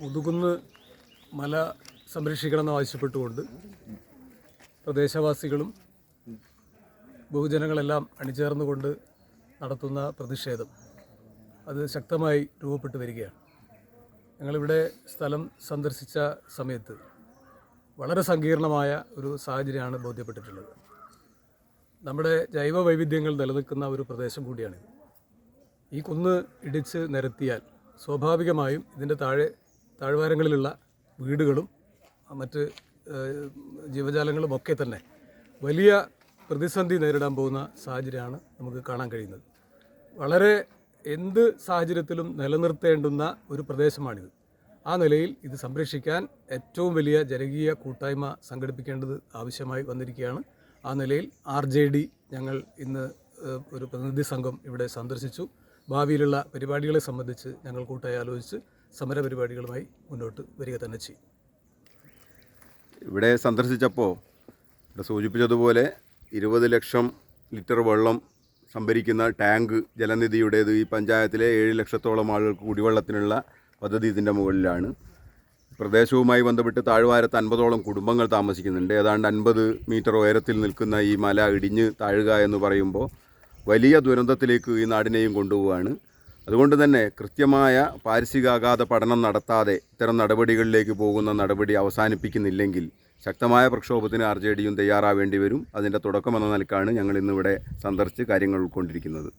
മുതുകുന്ന് മല സംരക്ഷിക്കണമെന്ന് ആവശ്യപ്പെട്ടുകൊണ്ട് പ്രദേശവാസികളും ബഹുജനങ്ങളെല്ലാം അണിചേർന്നുകൊണ്ട് നടത്തുന്ന പ്രതിഷേധം അത് ശക്തമായി രൂപപ്പെട്ടു വരികയാണ്. ഞങ്ങളിവിടെ സ്ഥലം സന്ദർശിച്ച സമയത്ത് വളരെ സങ്കീർണമായ ഒരു സാഹചര്യമാണ് ബോധ്യപ്പെട്ടിട്ടുള്ളത്. നമ്മുടെ ജൈവ വൈവിധ്യങ്ങൾ നിലനിൽക്കുന്ന ഒരു പ്രദേശം കൂടിയാണിത്. ഈ കുന്ന് ഇടിച്ച് നിരത്തിയാൽ സ്വാഭാവികമായും ഇതിന്റെ താഴെ താഴ്വാരങ്ങളിലുള്ള വീടുകളും മറ്റ് ജീവജാലങ്ങളുമൊക്കെ തന്നെ വലിയ പ്രതിസന്ധി നേരിടാൻ പോകുന്ന സാഹചര്യമാണ് നമുക്ക് കാണാൻ കഴിയുന്നത്. വളരെ എന്ത് സാഹചര്യത്തിലും നിലനിർത്തേണ്ടുന്ന ഒരു പ്രദേശമാണിത്. ആ നിലയിൽ ഇത് സംരക്ഷിക്കാൻ ഏറ്റവും വലിയ ജനകീയ കൂട്ടായ്മ സംഘടിപ്പിക്കേണ്ടത് ആവശ്യമായി വന്നിരിക്കുകയാണ്. ആ നിലയിൽ ആർ ഞങ്ങൾ ഇന്ന് ഒരു പ്രതിനിധി സംഘം ഇവിടെ സന്ദർശിച്ചു. ഭാവിയിലുള്ള പരിപാടികളെ സംബന്ധിച്ച് ഞങ്ങൾ കൂട്ടായി ആലോചിച്ച് സമര പരിപാടികളുമായി മുന്നോട്ട് വരിക തന്നെ ചെയ്യും. ഇവിടെ സന്ദർശിച്ചപ്പോൾ ഇവിടെ സൂചിപ്പിച്ചതുപോലെ ഇരുപത് ലക്ഷം ലിറ്റർ വെള്ളം സംഭരിക്കുന്ന ടാങ്ക് ജലനിധിയുടേത് ഈ പഞ്ചായത്തിലെ ഏഴ് ലക്ഷത്തോളം ആളുകൾക്ക് കുടിവെള്ളത്തിനുള്ള പദ്ധതി ഇതിന്റെ മുകളിലാണ്. പ്രദേശവുമായി ബന്ധപ്പെട്ട് താഴ്വാരത്ത് അൻപതോളം കുടുംബങ്ങൾ താമസിക്കുന്നുണ്ട്. ഏതാണ്ട് അൻപത് മീറ്റർ ഉയരത്തിൽ നിൽക്കുന്ന ഈ മല ഇടിഞ്ഞ് താഴുക എന്ന് പറയുമ്പോൾ വലിയ ദുരന്തത്തിലേക്ക് ഈ നാടിനെയും കൊണ്ടുപോവുകയാണ് അതുകൊണ്ട് തന്നെ കൃത്യമായ പാരിസ്ഥിതികാഘാത പഠനം നടത്താതെ ഇത്തരം നടപടികളിലേക്ക് പോകുന്ന നടപടി അവസാനിപ്പിക്കുന്നില്ലെങ്കിൽ ശക്തമായ പ്രക്ഷോഭത്തിന് ആർ ജെ ഡിയും തയ്യാറാവേണ്ടി വരും. അതിന്റെ തുടക്കമെന്ന നിലക്കാണ് ഞങ്ങൾ ഇന്നിവിടെ സന്ദർശിച്ച് കാര്യങ്ങൾ ഉൾക്കൊണ്ടിരിക്കുന്നത്.